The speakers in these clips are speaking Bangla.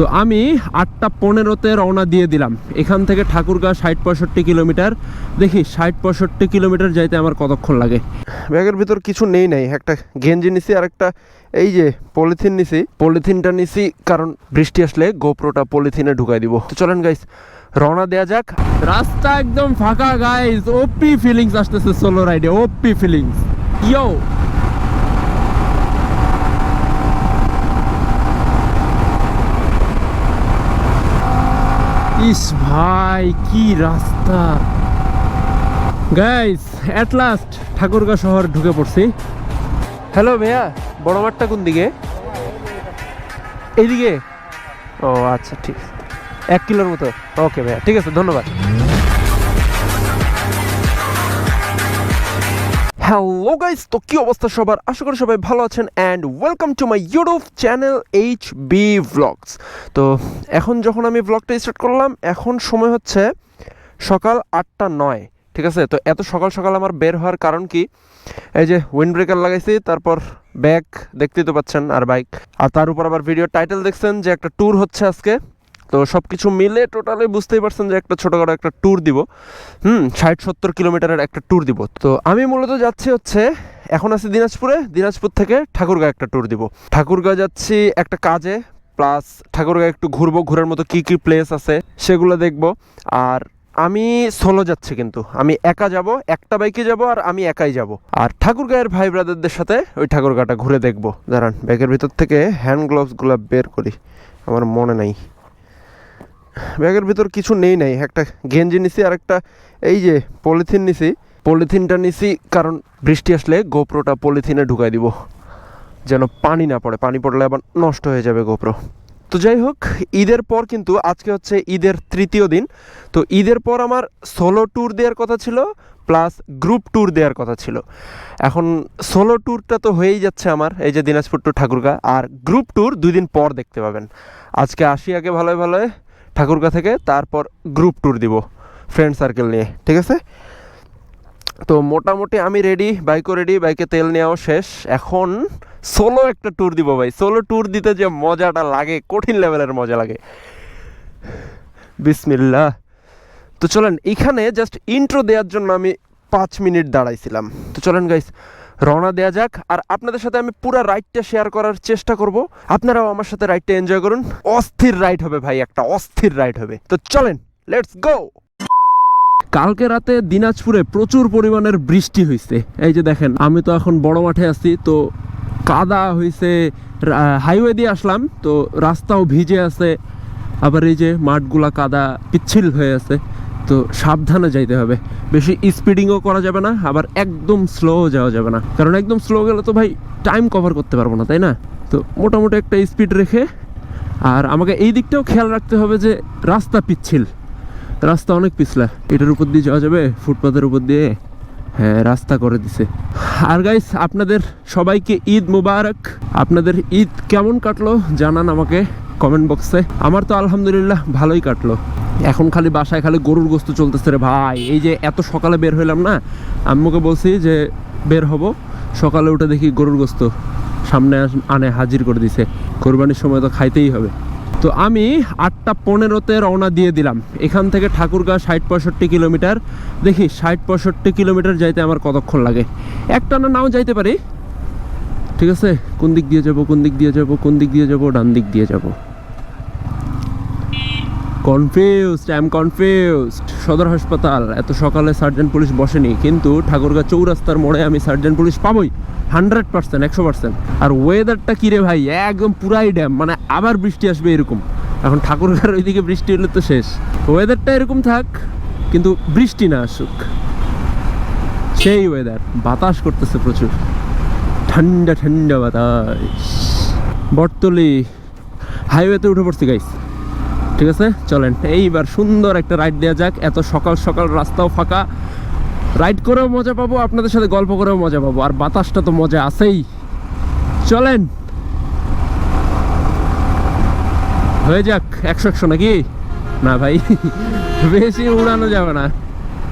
তো আমি আটটা পনেরোতে রওনা দিয়ে দিলাম। এখান থেকে ঠাকুরগাঁ ষাট পঁয়ষট্টি কিলোমিটার। দেখি ষাট পঁয়ষট্টি কিলোমিটার যাইতে আমার কতক্ষণ লাগে? ব্যাগের ভিতর কিছু নেই নাই একটা গেঞ্জি নিছি আর একটা এই যে পলিথিন নিছি। পলিথিনটা নিছি কারণ বৃষ্টি আসলে গোপ্রোটা পলিথিনে ঢুকাই দিব। তো চলেন গাইস রওনা দেয়া যাক। রাস্তা একদম ফাঁকা গাইস ওপি ফিলিংস আসতেছে সোলো রাইডে ওপি ফিলিংস ইয়ো ইস ভাই, কি রাস্তা। গাইস এট লাস্ট ঠাকুরগাঁ শহর ঢুকে পড়ছি। হ্যালো ভাইয়া, বড় মাঠটা কোন দিকে? এইদিকে? ও আচ্ছা ঠিক আছে। এক কিলোর মতো। ওকে ভাইয়া, ঠিক আছে, ধন্যবাদ। হ্যালো গাইস তো কি অবস্থা সবার? আশা করি সবাই ভালো আছেন and welcome to my YouTube channel H B vlogs তো এখন যখন আমি ভ্লগটা স্টার্ট করলাম, এখন সময় হচ্ছে সকাল আটটা নয়, ঠিক আছে? তো এত সকাল সকাল আমার বের হওয়ার কারণ কি? এই যে উইন্ড ব্রেকার লাগাইছি, তারপর ব্যাগ দেখতেই তো পাচ্ছেন, আর বাইক আর তার উপর আবার ভিডিও টাইটেল দেখছেন যে একটা ট্যুর হচ্ছে আজকে। তো সব কিছু মিলে টোটালি বুঝতেই পারছেন যে একটা ছোটোখাটো একটা ট্যুর দিব। হুম, ষাট, সত্তর কিলোমিটারের একটা ট্যুর দিব। তো আমি মূলত যাচ্ছি হচ্ছে, এখন আছি দিনাজপুরে, দিনাজপুর থেকে ঠাকুরগাঁ একটা ট্যুর দিব। ঠাকুরগাঁ যাচ্ছি একটা কাজে প্লাস ঠাকুরগাঁ একটু ঘুরবো, ঘোরার মতো কি কি প্লেস আছে সেগুলো দেখব। আর আমি সোলো যাচ্ছি কিন্তু। আমি একা যাব, একটা বাইকে যাব আর আমি একাই যাব। আর ঠাকুরগাঁয়ের ভাই ব্রাদারদের সাথে ওই ঠাকুরগাঁটা ঘুরে দেখব। দাঁড়ান ব্যাগের ভিতর থেকে হ্যান্ড গ্লোভসগুলো বের করি। আমার মনে নাই। ব্যাগের ভিতর কিছু নেই নাই, একটা গেঞ্জি নিছি আর একটা এই যে পলিথিন নিছি। পলিথিনটা নিছি কারণ বৃষ্টি আসলে গোপ্রোটা পলিথিনে ঢুকাই দিব, যেন পানি না পড়ে। পানি পড়লে আবার নষ্ট হয়ে যাবে গোপ্রো। তো যাই হোক, ঈদের পর কিন্তু আজকে হচ্ছে ঈদের তৃতীয় দিন। তো ঈদের পর আমার সোলো ট্যুর দেওয়ার কথা ছিল প্লাস গ্রুপ ট্যুর দেওয়ার কথা ছিল। এখন সোলো ট্যুরটা তো হয়েই যাচ্ছে আমার, এই যে দিনাজপুর টু ঠাকুরগা। আর গ্রুপ ট্যুর দুই দিন পর দেখতে পাবেন। আজকে আসি আগে ভালোই ভালোই ঠাকুরগা থেকে তারপর গ্রুপ ট্যুর দিব ফ্রেন্ড সার্কেল নিয়ে, ঠিক আছে? তো মোটামুটি আমি রেডি বাইকও রেডি বাইকে তেল নেওয়াও শেষ। এখন সোলো একটা ট্যুর দিব ভাই। সোলো ট্যুর দিতে যে মজাটা লাগে, কঠিন লেভেলের মজা লাগে। বিসমিল্লাহ। তো চলেন, এখানে জাস্ট ইন্ট্রো দেওয়ার জন্য আমি পাঁচ মিনিট দাঁড়াইছিলাম। তো চলেন গাইস রওনা দেওয়া যাক, আর আপনাদের সাথে আমি পুরো রাইডটা শেয়ার করার চেষ্টা করব। আপনারাও আমার সাথে রাইডটা এনজয় করুন। অস্থির রাইড হবে ভাই একটা, অস্থির রাইড হবে। তো চলেন লেটস গো কালকে রাতে দিনাজপুরে প্রচুর পরিমাণের বৃষ্টি হয়েছে এই যে দেখেন, আমি তো এখন বড় মাঠে আছি, তো কাদা হয়েছে হাইওয়ে দিয়ে আসলাম, তো রাস্তাও ভিজে আছে, আবার এই যে মাঠগুলা কাদা, পিচ্ছিল হয়ে আছে। তো সাবধানে যাইতে হবে। বেশি স্পিডিংও করা যাবে না, আবার একদম স্লো যাওয়া যাবে না। কারণ একদম স্লো গেলে তো ভাই টাইম কভার করতে পারব না, তাই না? তো মোটামুটি একটা স্পিড রেখে, আর আমাকে এই দিকটাও খেয়াল রাখতে হবে যে রাস্তা পিচ্ছিল। রাস্তা অনেক পিছলা। এটার উপর দিয়ে যাওয়া যাবে ফুটপাথের উপর দিয়ে। হ্যাঁ রাস্তা করে দিছে। আর গাইস আপনাদের সবাইকে ঈদ মুবারক। আপনাদের ঈদ কেমন কাটলো জানান আমাকে। কমেন্ট বক্সে আমার তো আলহামদুলিল্লাহ ভালোই কাটলো। এখন খালি বাসায় খালি গরুর গোস্ত চলতেছে রে ভাই। এই যে এত সকালে বের হইলাম না, আম্মুকে বলছি যে বের হব। সকালে উঠে দেখি গরুর গোস্ত সামনে আনে, হাজির করে দিছে। কোরবানির সময় তো খাইতেই হবে। তো আমি আটটা পনেরোতে রওনা দিয়ে দিলাম। এখান থেকে ঠাকুরগাঁ ষাট পঁয়ষট্টি কিলোমিটার। দেখি ষাট পঁয়ষট্টি কিলোমিটার যাইতে আমার কতক্ষণ লাগে? একটা না নাও যাইতে পারি? ঠিক আছে? কোন দিক দিয়ে যাব, কোন দিক দিয়ে যাব, কোন দিক দিয়ে যাব, ডান দিক দিয়ে যাব। কনফিউজড আই এম কনফিউজড সদর হাসপাতাল। এত সকালে সার্জন পুলিশ বসেনি, কিন্তু ঠাকুরগাঁ চৌরাস্তার মোড়ে আমি সার্জন পুলিশ পাবোই হান্ড্রেড পার্সেন্ট একশো পার্সেন্ট আর ওয়েদারটা কিরে ভাই? একদম পুরাই ড্যাম মানে আবার বৃষ্টি আসবে এরকম। এখন ঠাকুরগাঁর ওইদিকে বৃষ্টি হলে তো শেষ। ওয়েদারটা এরকম থাক, কিন্তু বৃষ্টি না আসুক। সেই ওয়েদার বাতাস করতেছে প্রচুর। ঠান্ডা ঠান্ডা বাতাস। বটতলি হাইওয়েতে উঠে পড়ছি গাইস ঠিক আছে? চলেন, এইবার সুন্দর একটা রাইড দেওয়া যাক। এত সকাল সকাল রাস্তাও ফাঁকা। রাইড করেও মজা পাবো, আপনাদের সাথে গল্প করেও মজা পাবো। আর বাতাসটা তো মজা আছেই। চলেন। হয়ে যাক, একশো একশো নাকি? না ভাই, বেশি উড়ানো যাবে না।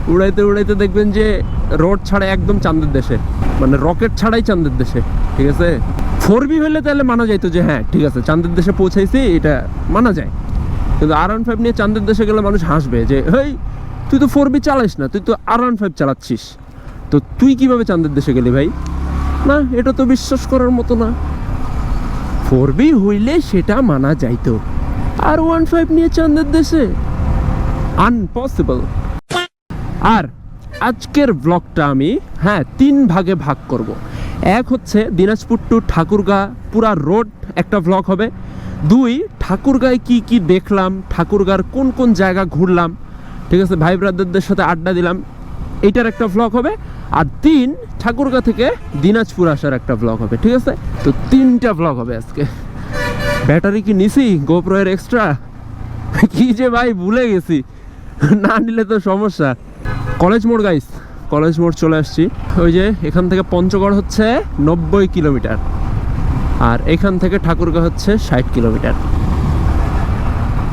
উড়াইতে উড়াইতে দেখবেন যে রোড ছাড়া একদম চাঁদের দেশে। মানে রকেট ছাড়াই চান্দের দেশে, ঠিক আছে? ফোর বি হলে তাহলে মানা যাইতো যে হ্যাঁ ঠিক আছে, চাঁদের দেশে পৌঁছাইছি, এটা মানা যায়। কিন্তু আর ওয়ান ফাইভ নিয়ে চান্দের দেশে গেলে মানুষ হাসবে যে, হেই, তুই তো ফোর বি চালাইস না, তুই তো আর ওয়ান ফাইভ চালাচ্ছিস। তো তুই কীভাবে চান্দের দেশে গেলি ভাই? না, এটা তো বিশ্বাস করার মতো না। ফোর বি হইলে সেটা মানা যাইতো। আর ওয়ান ফাইভ নিয়ে চান্দের দেশে? আনপসিবল আর আজকের ব্লগটা আমি হ্যাঁ তিন ভাগে ভাগ করব। এক হচ্ছে দিনাজপুর টু ঠাকুরগা, পুরা রোড একটা ব্লগ হবে। দুই, ঠাকুরগাঁয় কি কি দেখলাম, ঠাকুরগার কোন কোন জায়গা ঘুরলাম, ঠিক আছে, ভাই ব্রাদারদের সাথে আড্ডা দিলাম এইটার একটা ব্লগ হবে। আর তিন, ঠাকুরগা থেকে দিনাজপুর আসার একটা ব্লগ হবে, ঠিক আছে? তো তিনটা ব্লগ হবে আজকে। ব্যাটারি কি নিছি? গোপ্রো এর এক্সট্রা কি যে ভাই, ভুলে গেছি। না নিলে তো সমস্যা। কলেজ মোড় গাইস কলেজ মোড় চলে আসছি। ওই যে, এখান থেকে পঞ্চগড় হচ্ছে নব্বই কিলোমিটার। আর এখান থেকে ঠাকুরগাঁ হচ্ছে ষাট কিলোমিটার।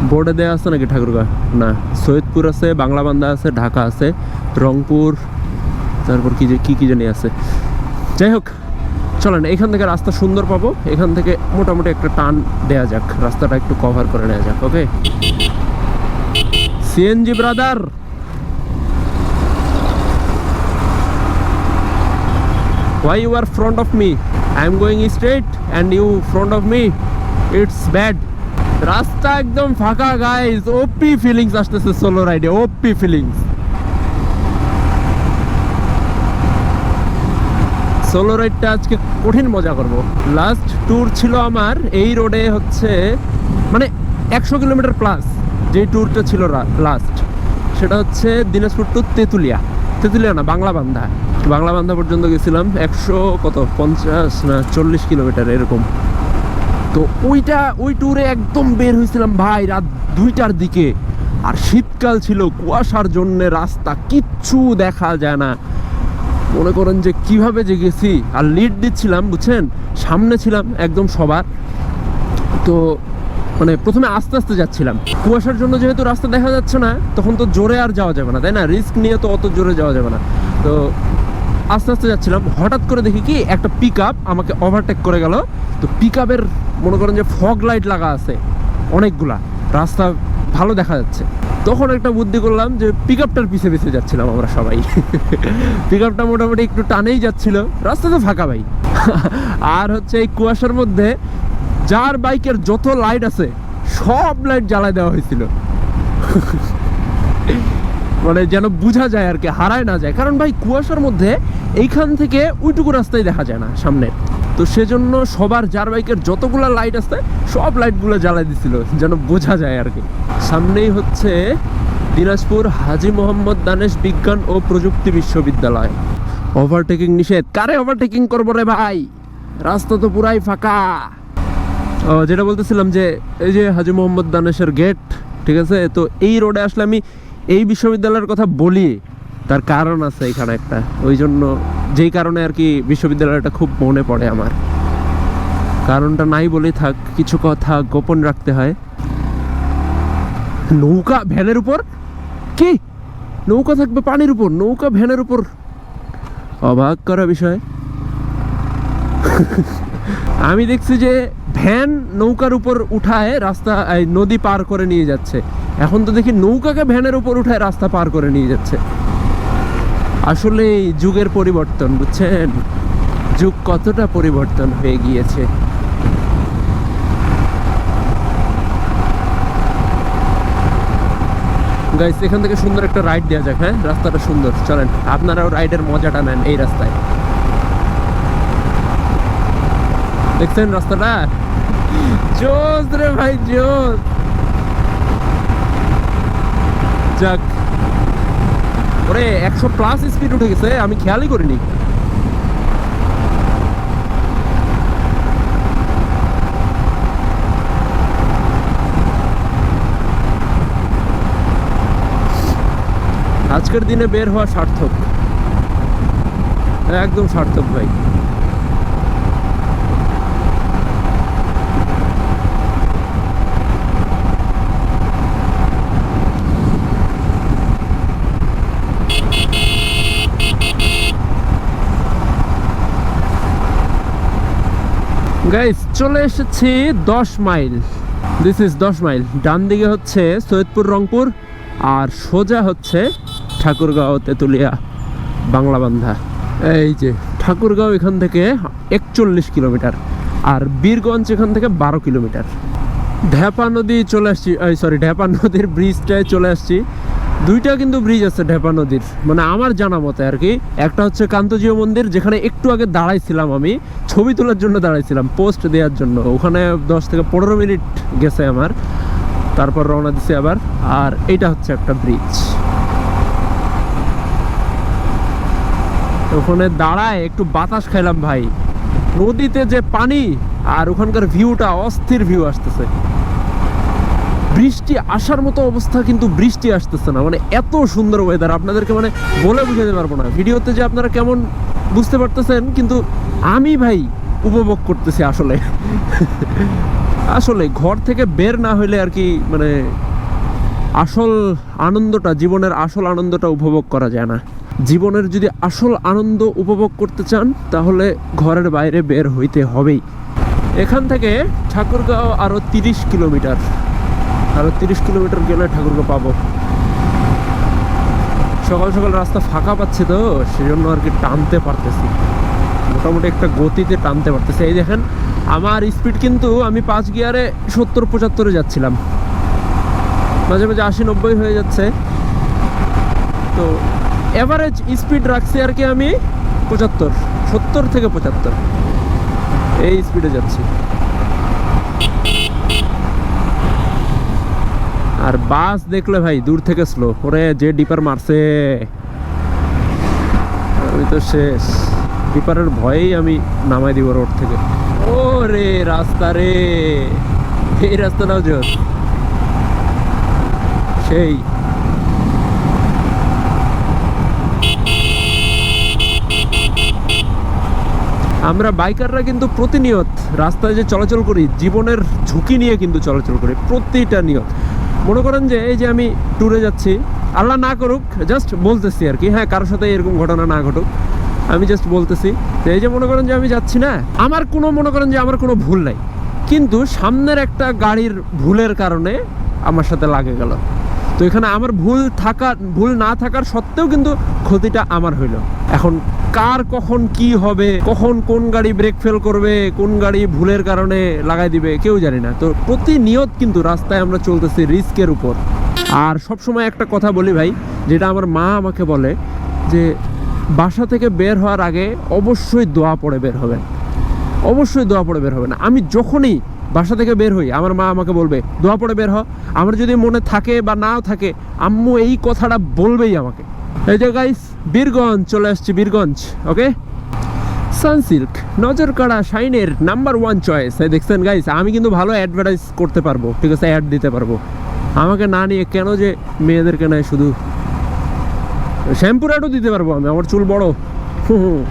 বোর্ডে দেওয়া আছে নাকি ঠাকুরগাঁ? না, সৈয়দপুর আছে, বাংলাবান্ধা আছে, ঢাকা আছে, রংপুর, তারপর কি যে কী কী জানি আছে। যাই হোক, চলেন, এখান থেকে রাস্তা সুন্দর পাবো। এখান থেকে মোটামুটি একটা টান দেয়া যাক, রাস্তাটা একটু কভার করে নেওয়া যাক okay CNG brother why you are front of me? I am going straight and you front of me. It's bad. রাস্তা একদম ফাঁকা গাইস ওপি ফিলিংস আসতেছে সোলো রাইডে ওপি ফিলিংস সোলো রাইডটা আজকে কঠিন মজা করব। লাস্ট ট্যুর ছিল আমার, এই রোডে হচ্ছে মানে একশো কিলোমিটার প্লাস যে ট্যুরটা ছিল লাস্ট সেটা হচ্ছে দিনাজপুর টু তেঁতুলিয়া। তেঁতুলিয়া না বাংলা বান্ধা বাংলা বান্ধা পর্যন্ত গেছিলাম একশো কত? পঞ্চাশ না চল্লিশ কিলোমিটার এরকম। তো ওইটা, ওই ট্যুরে একদম বের হয়েছিলাম ভাই রাত দুইটার দিকে। আর শীতকাল ছিল, কুয়াশার জন্য রাস্তা কিচ্ছু দেখা যায় না। মনে করেন যে কীভাবে যে গেছি, আর লিড দিচ্ছিলাম, বুঝছেন? সামনে ছিলাম একদম সবার। তো মানে প্রথমে আস্তে আস্তে যাচ্ছিলাম। কুয়াশার জন্য যেহেতু রাস্তা দেখা যাচ্ছে না, তখন তো জোরে আর যাওয়া যাবে না, তাই না? রিস্ক নিয়ে তো অত জোরে যাওয়া যাবে না। তো আস্তে আস্তে যাচ্ছিলাম। হঠাৎ করে দেখি কি একটা পিক আমাকে ওভারটেক করে গেল। তো পিক আপের মনে করেন যে ফগ লাইট লাগা আছে অনেকগুলা। রাস্তা ভালো দেখা যাচ্ছে। তখন একটা বুদ্ধি করলাম যে পিক আপটার পিছে পিছে যাচ্ছিলাম আমরা সবাই। পিক আপটা মোটামুটি একটু টানেই যাচ্ছিল। রাস্তা তো ফাঁকা ভাই। আর হচ্ছে এই কুয়াশার মধ্যে যার বাইকের যত লাইট আছে, সব লাইট জ্বালায় দেওয়া হয়েছিল। মানে যেন বোঝা যায় আর কি, হারায় না যায়। কারণ ভাই, কুয়াশার মধ্যে এইখান থেকে ওইটুকু রাস্তায় দেখা যায় না সামনে। তো সেজন্য সবার যার বাইকের যতগুলো লাইট আছে, সব লাইটগুলো জ্বালাই দিছিল, যেন বোঝা যায় আর কি। সামনেই হচ্ছে দিনাজপুর হাজি মোহাম্মদ দানেশ বিজ্ঞান ও প্রযুক্তি বিশ্ববিদ্যালয়। ওভারটেকিং নিষেধ। কারে ওভারটেকিং করব রে ভাই? রাস্তা তো পুরাই ফাঁকা। যেটা বলতেছিলাম যে, এই যে হাজি মোহাম্মদ দানেশের গেট ঠিক আছে? তো এই রোডে আসলে আমি এই বিশ্ববিদ্যালয়ের কথা বলি, তার কারণ আছে এখানে একটা। ওই জন্য যেই কারণে আর কি বিশ্ববিদ্যালয়টা খুব মনে পড়ে আমার। কারণটা নাই বলেই থাক, কিছু কথা গোপন রাখতে হয়। নৌকা ভ্যানের উপর? কি? নৌকা থাকবে পানির উপর, নৌকা ভ্যানের উপর। অবাক করা বিষয়। আমি দেখছি যে ভ্যান নৌকার উপর উঠায় রাস্তা নদী পার করে নিয়ে যাচ্ছে। এখন তো দেখি নৌকাকে ভ্যানের উপর উঠায় রাস্তা পার করে নিয়ে যাচ্ছে। আসলে যুগের পরিবর্তন, বুঝছেন? যুগ কতটা পরিবর্তন হয়ে গিয়েছে। গাইস এখান থেকে সুন্দর একটা রাইড দেওয়া যাক হ্যাঁ? রাস্তাটা সুন্দর, চলেন। আপনারাও রাইডের মজাটা নেন এই রাস্তায়। দেখছেন রাস্তাটা? জোস রে ভাই জোস যাক। ওরে, একশো প্লাস স্পিড উঠে গেছে, আমি খেয়ালই করিনি। আজকের দিনে বের হওয়া সার্থক। একদম সার্থক ভাই গাইস চলে এসেছি দশ মাইল। দিস ইজ দশ মাইল। ডান দিকে হচ্ছে সৈয়দপুর, রংপুর, আর সোজা হচ্ছে ঠাকুরগাঁও, তেঁতুলিয়া বাংলা বান্ধা এই যে, ঠাকুরগাঁও এখান থেকে একচল্লিশ কিলোমিটার আর বীরগঞ্জ এখান থেকে বারো কিলোমিটার। ঢেপা নদী চলে আসছি সরি ঢেপা নদীর ব্রিজটায় চলে আসছি। দুইটা কিন্তু ব্রিজ আছে ঢেপা নদীর। মানে আমার জানা মতে আর কি, একটা হচ্ছে কান্তজিও মন্দির, যেখানে একটু আগে দাঁড়াইছিলাম আমি, ছবি তোলার জন্য দাঁড়াইছিলাম পোস্ট দেওয়ার জন্য। ওখানে দশ থেকে পনেরো মিনিট গেছে আমার, তারপর রওনা দিছি আবার। আর এটা হচ্ছে একটা ব্রিজ ওখানে দাঁড়ায় একটু বাতাস খাইলাম ভাই। নদীতে যে পানি, আর ওখানকার ভিউটা অস্থির ভিউ আসতেছে। বৃষ্টি আসার মতো অবস্থা কিন্তু বৃষ্টি আসতেছে না। মানে এত সুন্দর ওয়েদার আপনাদেরকে মানে বলে বুঝাতে পারব না। ভিডিওতে যে আপনারা কেমন বুঝতে পারতেছেন, কিন্তু আমি ভাই উপভোগ করতেছি আসলে। আসলে ঘর থেকে বের না হইলে আর কি মানে আসল আনন্দটা, জীবনের আসল আনন্দটা উপভোগ করা যায় না। জীবনের যদি আসল আনন্দ উপভোগ করতে চান, তাহলে ঘরের বাইরে বের হইতে হবেই। এখান থেকে ঠাকুরগাঁও আরও তিরিশ কিলোমিটার। আরও তিরিশ কিলোমিটার গেলে ঠাকুরগাঁও পাবো। সকাল সকাল রাস্তা ফাঁকা পাচ্ছে তো, সেজন্য আর কি টানতে পারতেছি। মোটামুটি একটা গতিতে টানতে পারতেছি। এই দেখেন, আমার স্পিড কিন্তু আমি পাঁচ গিয়ারে সত্তর, পঁচাত্তরে যাচ্ছিলাম। মাঝে মাঝে আশি, নব্বই হয়ে যাচ্ছে। তো এভারেজ স্পিড রাখছি আর কি আমি পঁচাত্তর, সত্তর থেকে পঁচাত্তর। এই স্পিডে যাচ্ছি। আর বাস দেখলে ভাই, দূর থেকে স্লো ওরে যে ডিপার মারছে, আমি তো শেষ। ডিপারের ভয়েই আমি নামাই দিব রোড থেকে। ও রে রাস্তা রে! এই রাস্তাটাও জোর। সেই। আমরা বাইকাররা কিন্তু প্রতিনিয়ত রাস্তায় যে চলাচল করি, জীবনের ঝুঁকি নিয়ে কিন্তু চলাচল করি, প্রতিটা নিয়ত। মনে করেন যে এই যে আমি ট্যুরে যাচ্ছি, আল্লাহ না করুক জাস্ট বলতেছি আর কি। হ্যাঁ কারোর সাথে এরকম ঘটনা না ঘটুক। আমি জাস্ট বলতেছি। তো এই যে মনে করেন যে আমি যাচ্ছি না, আমার কোনো মনে করেন যে আমার কোনো ভুল নাই। কিন্তু সামনের একটা গাড়ির ভুলের কারণে আমার সাথে লাগে গেল। তো এখানে আমার ভুল থাকা, ভুল না থাকার সত্ত্বেও কিন্তু ক্ষতিটা আমার হইল। এখন কার কখন কি হবে, কখন কোন গাড়ি ব্রেক ফেল করবে, কোন গাড়ি ভুলের কারণে লাগাই দিবে, কেউ জানি না। তো প্রতিনিয়ত কিন্তু রাস্তায় আমরা চলতেছি রিস্কের উপর। আর সব সময় একটা কথা বলি ভাই, যেটা আমার মা আমাকে বলে, যে বাসা থেকে বের হওয়ার আগে অবশ্যই দোয়া পড়ে বের হবেন। অবশ্যই দোয়া পড়ে বের হবেন। আমি যখনই বাসা থেকে বের হই, আমার মা আমাকে বলবে, দোয়া পড়ে বের হ। আমার যদি মনে থাকে বা নাও থাকে, আম্মু এই কথাটা বলবেই আমাকে। এই যে গাইস বীরগঞ্জ, চলে আসছি বীরগঞ্জ ওকে সানসিল্ক নজর কাড়া শাইনের নাম্বার ওয়ান চয়েস দেখছেন গাইস আমি কিন্তু ভালো অ্যাডভার্টাইজ করতে পারব, ঠিক আছে অ্যাড দিতে পারব। আমাকে না নিয়ে কেন যে মেয়েদেরকে নেয় শুধু শ্যাম্পুর অ্যাডও দিতে পারব আমি, আমার চুল বড়। হুম হুম।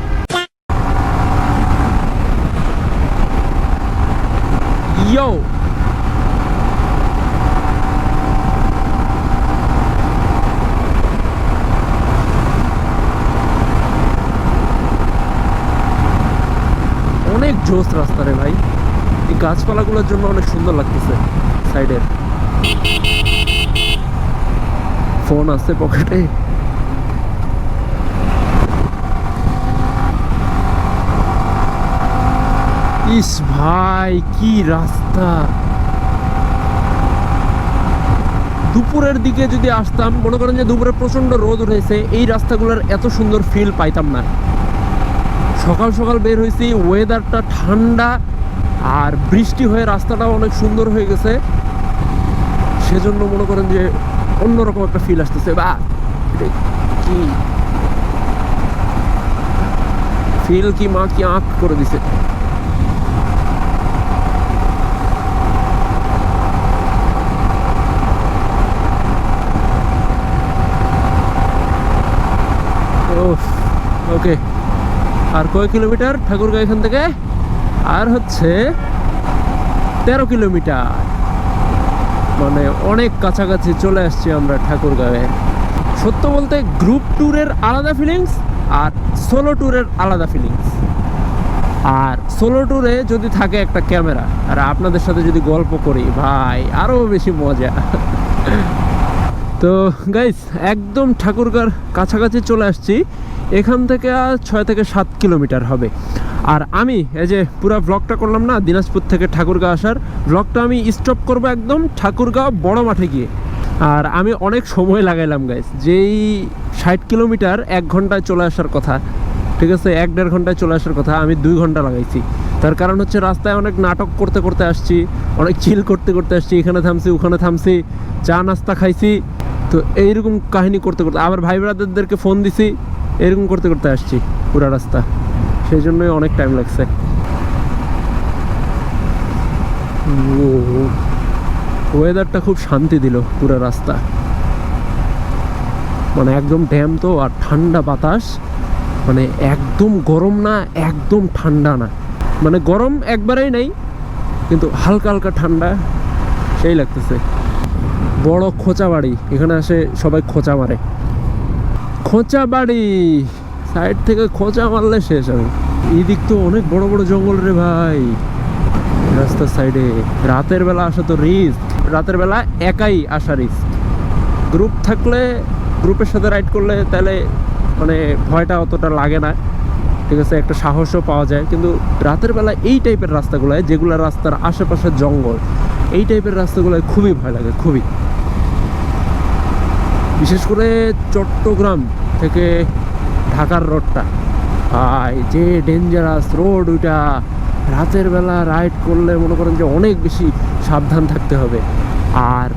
জোস রাস্তা রে ভাই। এই গাছপালাগুলোর জন্য অনেক সুন্দর লাগতেছে সাইডের ফোন আছে পকেটে। ইস ভাই, কি রাস্তা। দুপুরের দিকে যদি আসতাম, মনে করেন যে দুপুরে প্রচণ্ড রোদ উঠেছে, এই রাস্তাগুলোর এত সুন্দর ফিল পাইতাম না। সকাল সকাল বের হয়েছি ওয়েদারটা ঠান্ডা আর বৃষ্টি হয়ে রাস্তাটাও অনেক সুন্দর হয়ে গেছে। সেজন্য মনে করেন যে অন্যরকম একটা ফিল আসতেছে। বা কি? ফিল কি মা কি আঁক করে দিছে? ওকে আর কয় কিলোমিটার? ঠাকুরগাঁ এখান থেকে? আর হচ্ছে তেরো কিলোমিটার। মানে অনেক কাছাকাছি চলে আসছি আমরা ঠাকুরগাঁয়ে সত্য বলতে গ্রুপ ট্যুরের আলাদা ফিলিংস আর সোলো ট্যুরের আলাদা ফিলিংস আর সোলো ট্যুরে যদি থাকে একটা ক্যামেরা আর আপনাদের সাথে যদি গল্প করি, ভাই আরও বেশি মজা। তো গাইস একদম ঠাকুরগার কাছাকাছি চলে আসছি। এখান থেকে আর ছয় থেকে সাত কিলোমিটার হবে। আর আমি এই যে পুরো ব্লগটা করলাম না, দিনাজপুর থেকে ঠাকুরগাঁও আসার ব্লগটা আমি স্টপ করব একদম ঠাকুরগাঁও বড় মাঠে গিয়ে। আর আমি অনেক সময় লাগাইলাম গাইস যেই ষাট কিলোমিটার এক ঘন্টায় চলে আসার কথা, ঠিক আছে? এক দেড় ঘন্টায় চলে আসার কথা আমি দুই ঘণ্টা লাগাইছি। তার কারণ হচ্ছে রাস্তায় অনেক নাটক করতে করতে আসছি, অনেক চিল করতে করতে আসছি, এখানে থামছি, ওখানে থামছি, চা নাস্তা খাইছি তো এইরকম কাহিনী করতে করতে আবার ভাই ব্রাদারদেরকে ফোন দিছি এরকম করতে করতে আসছি পুরা রাস্তা। সেই জন্যই অনেক টাইম লাগছে। ওয়েদারটা খুব শান্তি দিল পুরো রাস্তা। মানে একদম ড্যাম তো আর ঠান্ডা বাতাস মানে একদম গরম না, একদম ঠান্ডা না। মানে গরম একবারেই নাই, কিন্তু হালকা হালকা ঠান্ডা, সেই লাগতেছে। বড় খোঁচা বাড়ি। এখানে আসে সবাই খোঁচা মারে। খোঁচা বাড়ি। সাইড থেকে খোঁচা মারলে শেষ আমি এই দিক তো অনেক বড় বড় জঙ্গল রে ভাই। রাস্তার সাইডে। রাতের বেলা আসা তো রিস্ক। রাতের বেলা একাই আসা রিস্ক। গ্রুপ থাকলে গ্রুপের সাথে রাইড করলে তাহলে মানে ভয়টা অতটা লাগে না। ঠিক আছে, একটা সাহসও পাওয়া যায়। কিন্তু রাতের বেলা এই টাইপের রাস্তাগুলোয়, যেগুলো রাস্তার আশেপাশে জঙ্গল, এই টাইপের রাস্তাগুলোয় খুবই ভয় লাগে, খুবই। বিশেষ করে চট্টগ্রাম থেকে ঢাকার রোডটা। ভাই, যে ডেঞ্জারাস রোড ওইটা রাতের বেলা রাইড করলে মনে করেন যে অনেক বেশি সাবধান থাকতে হবে। আর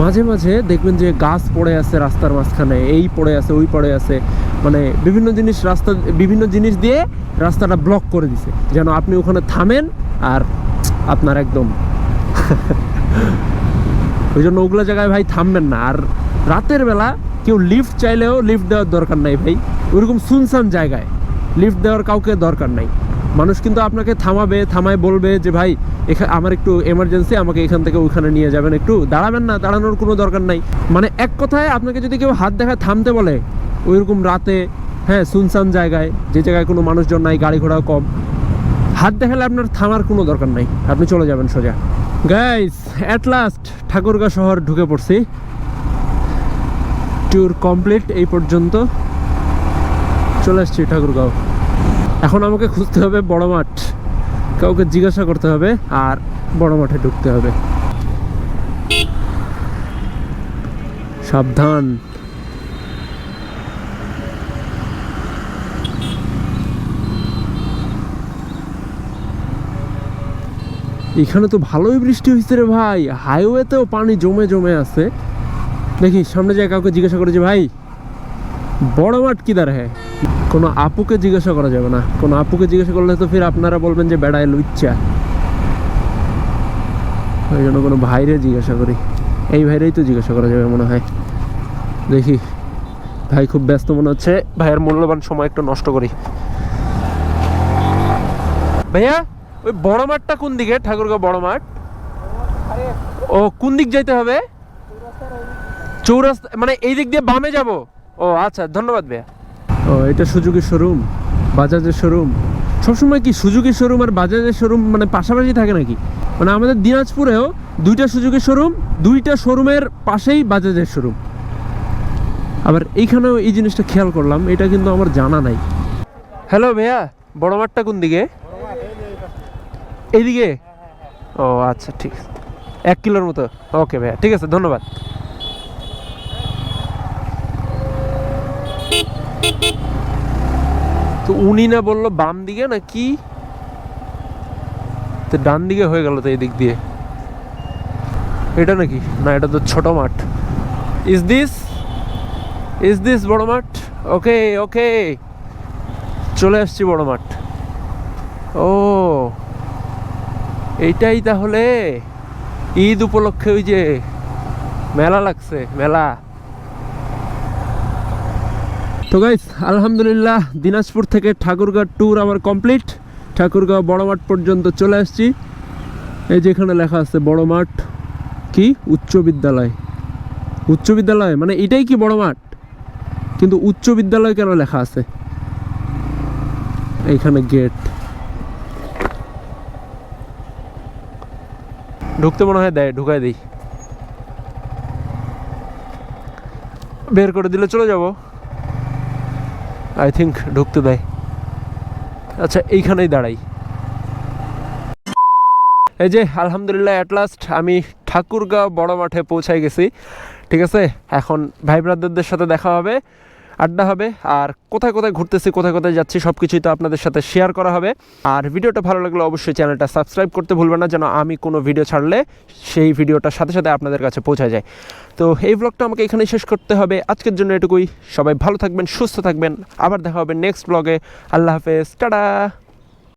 মাঝে মাঝে দেখবেন যে গাছ পড়ে আছে রাস্তার মাঝখানে, এই পড়ে আছে, ওই পড়ে আছে। মানে বিভিন্ন জিনিস রাস্তা, বিভিন্ন জিনিস দিয়ে রাস্তাটা ব্লক করে দিছে। যেন আপনি ওখানে থামেন আর আপনার একদম ওই জন্য ওগুলো জায়গায় ভাই থামবেন না। আর রাতের বেলা কেউ লিফট চাইলেও লিফট দেওয়ার দরকার নাই ভাই। ওইরকম শুনশান জায়গায় লিফট দেওয়ার কাউকে দরকার নাই। মানুষ কিন্তু আপনাকে থামাবে, থামায় বলবে যে, ভাই এখানে আমার একটু এমার্জেন্সি আমাকে এখান থেকে ওইখানে নিয়ে যাবেন একটু। দাঁড়াবেন না, দাঁড়ানোর কোনো দরকার নাই। মানে এক কথায় আপনাকে যদি কেউ হাত দেখায় থামতে বলে, ওইরকম রাতে হ্যাঁ শুনশান জায়গায়, যে জায়গায় কোনো মানুষজন নাই, গাড়ি ঘোড়াও কম। হাত দেখালে আপনার থামার কোনো দরকার নাই। আপনি চলে যাবেন সোজা। গাইস অ্যাট লাস্ট ঠাকুরগাঁ শহর ঢুকে পড়ছি। ট্যুর কমপ্লিট এই পর্যন্ত। চলে আসছি ঠাকুরগাঁও এখন আমাকে খুঁজতে হবে বড় মাঠ। কাউকে জিজ্ঞাসা করতে হবে আর বড় মাঠে ঢুকতে হবে। সাবধান। এখানে তো ভালোই বৃষ্টি হয়েছে রে ভাই। হাইওয়েতেও পানি জমে জমে আছে। দেখি, সামনে যায় কাউকে জিজ্ঞাসা করে যে, ভাই, বড় মাঠ কি কিদার হ্যাঁ কোনো আপুকে জিজ্ঞাসা করা যাবে না। কোনো আপুকে জিজ্ঞাসা করলে তো ফির আপনারা বলবেন যে, বেড়ায় লুচ্চা। ওই জন্য কোনো ভাইরে জিজ্ঞাসা করি। এই ভাইরেই তো জিজ্ঞাসা করা যাবে মনে হয়। দেখি, ভাই খুব ব্যস্ত মনে হচ্ছে। ভাইয়ের মূল্যবান সময় একটু নষ্ট করি। ভাইয়া? ওই বড় মাঠটা কোন দিকে? ঠাকুরগাঁও বড় মাঠ? ও কোন দিক যাইতে হবে? চৌরাস্তা মানে এই দিক দিয়ে বামে যাব? ও আচ্ছা ধন্যবাদ ভাইয়া। ও এটা সুজুকি শোরুম বাজাজের শোরুম। সবসময় কি সুজুকি শোরুম আর বাজাজের শোরুম মানে পাশাপাশি থাকে নাকি? মানে আমাদের দিনাজপুরেও দুইটা সুজুকি শোরুম দুইটা শোরুমের পাশেই বাজাজের শোরুম। আবার এইখানেও এই জিনিসটা খেয়াল করলাম এটা কিন্তু আমার জানা নাই। হ্যালো ভাইয়া বড় মাঠটা কোন দিকে? এইদিকে ও আচ্ছা ঠিক আছে। এক কিলোর মতো? ওকে ভাইয়া, ঠিক আছে, ধন্যবাদ। তো উনি না বলল বাম দিকে না কি? তো ডান দিকে হয়ে গেল তো এই দিক দিয়ে। এটা নাকি? না, এটা তো ছোট মাঠ। ইজ দিস ইজ দিস বড় মাঠ? ওকে ওকে চলে আসছি বড় মাঠ। ও। এইটাই তাহলে ঈদ উপলক্ষে ওই যে মেলা লাগছে, মেলা। তো গাইস আলহামদুলিল্লাহ দিনাজপুর থেকে ঠাকুরগাঁও ট্যুর আমার কমপ্লিট ঠাকুরগাঁও বড় মাঠ পর্যন্ত চলে আসছি। এই যেখানে লেখা আছে বড় মাঠ কি? উচ্চ বিদ্যালয়। উচ্চ বিদ্যালয়? মানে এটাই কি বড় মাঠ? কিন্তু উচ্চ বিদ্যালয় কেন লেখা আছে? এইখানে গেট ঢুকতে মনে হয় দেয় ঢুকাই দিই। বের করে দিলে চলে যাব। আই থিঙ্ক ঢুকতে দেয়। আচ্ছা এইখানেই দাঁড়াই। এই যে, আলহামদুলিল্লাহ অ্যাট লাস্ট আমি ঠাকুরগাঁও বড় মাঠে পৌঁছাই গেছি। ঠিক আছে? এখন ভাই ব্রাদারদের সাথে দেখা হবে। আড্ডা হবে। আর কোথায় কোথায় ঘুরতেছি, কোথায় কোথায় যাচ্ছি সব কিছুই তো আপনাদের সাথে শেয়ার করা হবে। আর ভিডিওটা ভালো লাগলে অবশ্যই চ্যানেলটা সাবস্ক্রাইব করতে ভুলবেন না, যেন আমি কোনো ভিডিও ছাড়লে সেই ভিডিওটার সাথে সাথে আপনাদের কাছে পৌঁছা যায়। তো এই ব্লগটা আমাকে এখানেই শেষ করতে হবে। আজকের জন্য এটুকুই। সবাই ভালো থাকবেন, সুস্থ থাকবেন। আবার দেখা হবে নেক্সট ব্লগে আল্লাহ হাফেজ। টাটা!